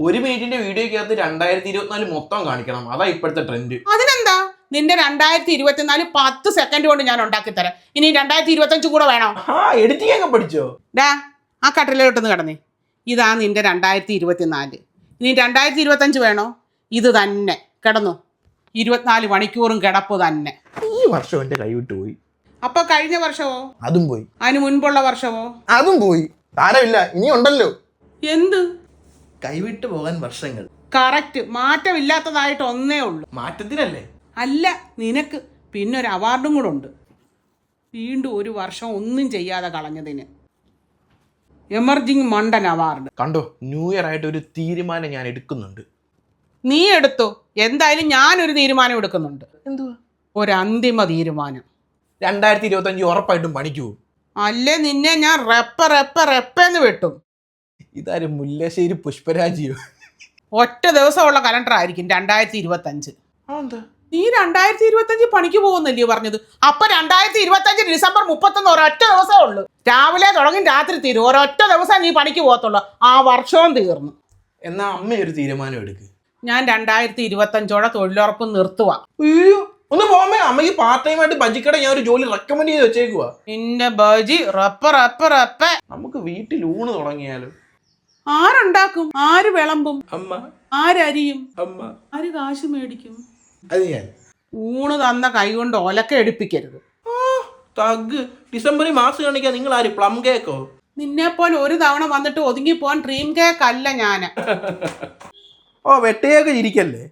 ഒരു മിനിറ്റിന്റെ വീഡിയോക്കകത്ത് രണ്ടായിരത്തി ഇരുപത്തിനാല് മൊത്തം കാണിക്കണം. അതാ ഇപ്പോഴത്തെ ട്രെൻഡ് അതിനെന്താ? നിന്റെ രണ്ടായിരത്തി ഇരുപത്തിനാല് പത്ത് സെക്കൻഡ് കൊണ്ട് ഞാൻ ഉണ്ടാക്കി തരാം. ഇനി രണ്ടായിരത്തി ഇരുപത്തഞ്ച് കൂടെ വേണോ? ആ എഡിറ്റിംഗ് ഒക്കെ പഠിച്ചോ? ഡാ ആ കട്ടിലോട്ടൊന്ന് കടന്നേ. ഇതാ നിന്റെ രണ്ടായിരത്തി ഇരുപത്തിനാല് ഇനി രണ്ടായിരത്തി ഇരുപത്തഞ്ച് വേണോ? ഇത് തന്നെ. കിടന്നു. ഇരുപത്തിനാല് മണിക്കൂറും കിടപ്പ് തന്നെ. ഈ വർഷം എന്റെ കൈ കൈവിട്ട് പോയി. അപ്പൊ കഴിഞ്ഞ വർഷമോ? അതും പോയി. അതിന് മുൻപുള്ള വർഷമോ? അതും പോയി. താരമില്ല ഇനി ഉണ്ടല്ലോ എന്ത്? കൈവിട്ട് പോകാൻ വർഷങ്ങൾ. കറക്റ്റ് മാറ്റമില്ലാത്തതായിട്ട് ഒന്നേ ഉള്ളൂ. മാറ്റത്തിനല്ലേ? അല്ല നിനക്ക് പിന്നെ ഒരു അവാർഡും കൂടെ ഉണ്ട്. വീണ്ടും ഒരു വർഷം ഒന്നും ചെയ്യാതെ കളഞ്ഞതിന്. എമർജിങ് മണ്ടൻ അവാർഡ് കണ്ടോ? ന്യൂ ഇയർ ആയിട്ട് ഒരു തീരുമാനം ഞാൻ എടുക്കുന്നുണ്ട്. നീ എടുത്തു? എന്തായാലും ഞാൻ ഒരു തീരുമാനം എടുക്കുന്നുണ്ട്. എന്തുവാ? ഒരു അന്തിമ തീരുമാനം. രണ്ടായിരത്തി ഇരുപത്തി അഞ്ച് ഉറപ്പായിട്ടും പണിക്കൂ അല്ലേ നിന്നെ ഞാൻ റെപ്പ റെപ്പ റെപ്പെന്ന് വെട്ടും. ഇതാരും? മുല്ലശ്ശേരി പുഷ്പരാജിയോ ഒറ്റ ദിവസമുള്ള കലണ്ടർ ആയിരിക്കും രണ്ടായിരത്തി ഇരുപത്തഞ്ച് നീ രണ്ടായിരത്തി ഇരുപത്തഞ്ച് പണിക്ക് പോകുന്നല്ലയോ പറഞ്ഞത്? അപ്പൊ രണ്ടായിരത്തി ഇരുപത്തഞ്ച് ഡിസംബർ മുപ്പത്തൊന്ന് ഒരൊറ്റ ദിവസമേ ഉള്ളൂ. രാവിലെ തുടങ്ങി രാത്രി തീരും. ഒരൊറ്റ ദിവസം നീ പണിക്ക് പോകത്തുള്ളൂ. ആ വർഷവും തീർന്നു. എന്നാ അമ്മ ഒരു തീരുമാനം എടുക്ക്. ഞാൻ രണ്ടായിരത്തി ഇരുപത്തഞ്ചോടെ തൊഴിലുറപ്പ് നിർത്തുവാ. അയ്യോ ഒന്ന് പോമേ അമ്മയ്ക്ക് പാർട്ട് ടൈം ആയിട്ട് ബജിക്കട ഞാൻ ഒരു ജോലി റെക്കമെൻഡ് ചെയ്ത് വെച്ചേക്കുവാ. നിന്റെ ബജി റപ്പ റപ്പ റപ്പ. നമുക്ക് വീട്ടിൽ ഊണ് തുടങ്ങിയാലോ? ആരുണ്ടാക്കും? ആര് വിളമ്പും? അമ്മ. ആരരിയും? അമ്മ. ആര് കാശ് മേടിക്കും? അത് ഞാൻ. ഊണ് തന്ന കൈ കൊണ്ട് ഒലക്ക എടുപ്പിക്കരുത്. തഗ്. ഡിസംബറിൽ മാസം കാണിക്കാൻ നിങ്ങൾ ആര് പ്ലം കേക്കോ? നിന്നെ പോലെ ഒരു തവണ വന്നിട്ട് ഒതുങ്ങി പോവാൻ ഡ്രീം കേക്ക് അല്ല ഞാൻ ഓ വെട്ടയൊക്കെ ഇരിക്കല്ലേ?